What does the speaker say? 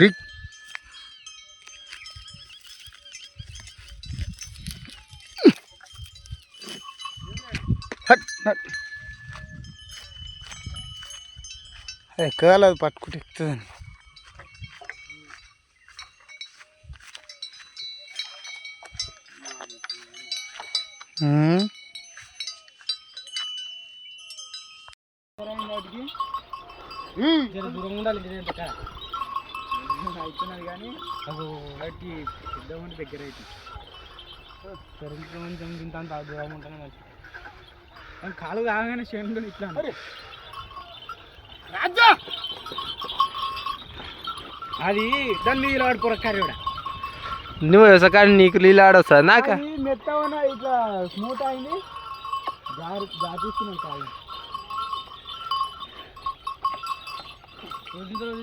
rig ಹಟ್ ಹಟ್ ಅದೇ ಕಾಲ ಅದು ಪಟ್ಕುಟಿ ಇರ್ತದೆ ಹ್ಞೂ ಹ್ಞೂ అవుతున్నది కానీ అది వాటికి పెద్ద ఉండి దగ్గర అయితే పెరుగుతూ కొంచెం ఇంత అంత దూరం ఉంటానే మంచి కాలు కాగానే చేనులు ఇట్లా రాజా అది దాన్ని నీళ్ళు ఆడుకోర కర్రీ కూడా నువ్వు వ్యవసాయం నీకు నీళ్ళు ఆడొస్తా నాక అది మెత్తగా ఇట్లా స్మూత్ అయింది జారి జారిస్తున్నాయి కాలు రోజు రోజు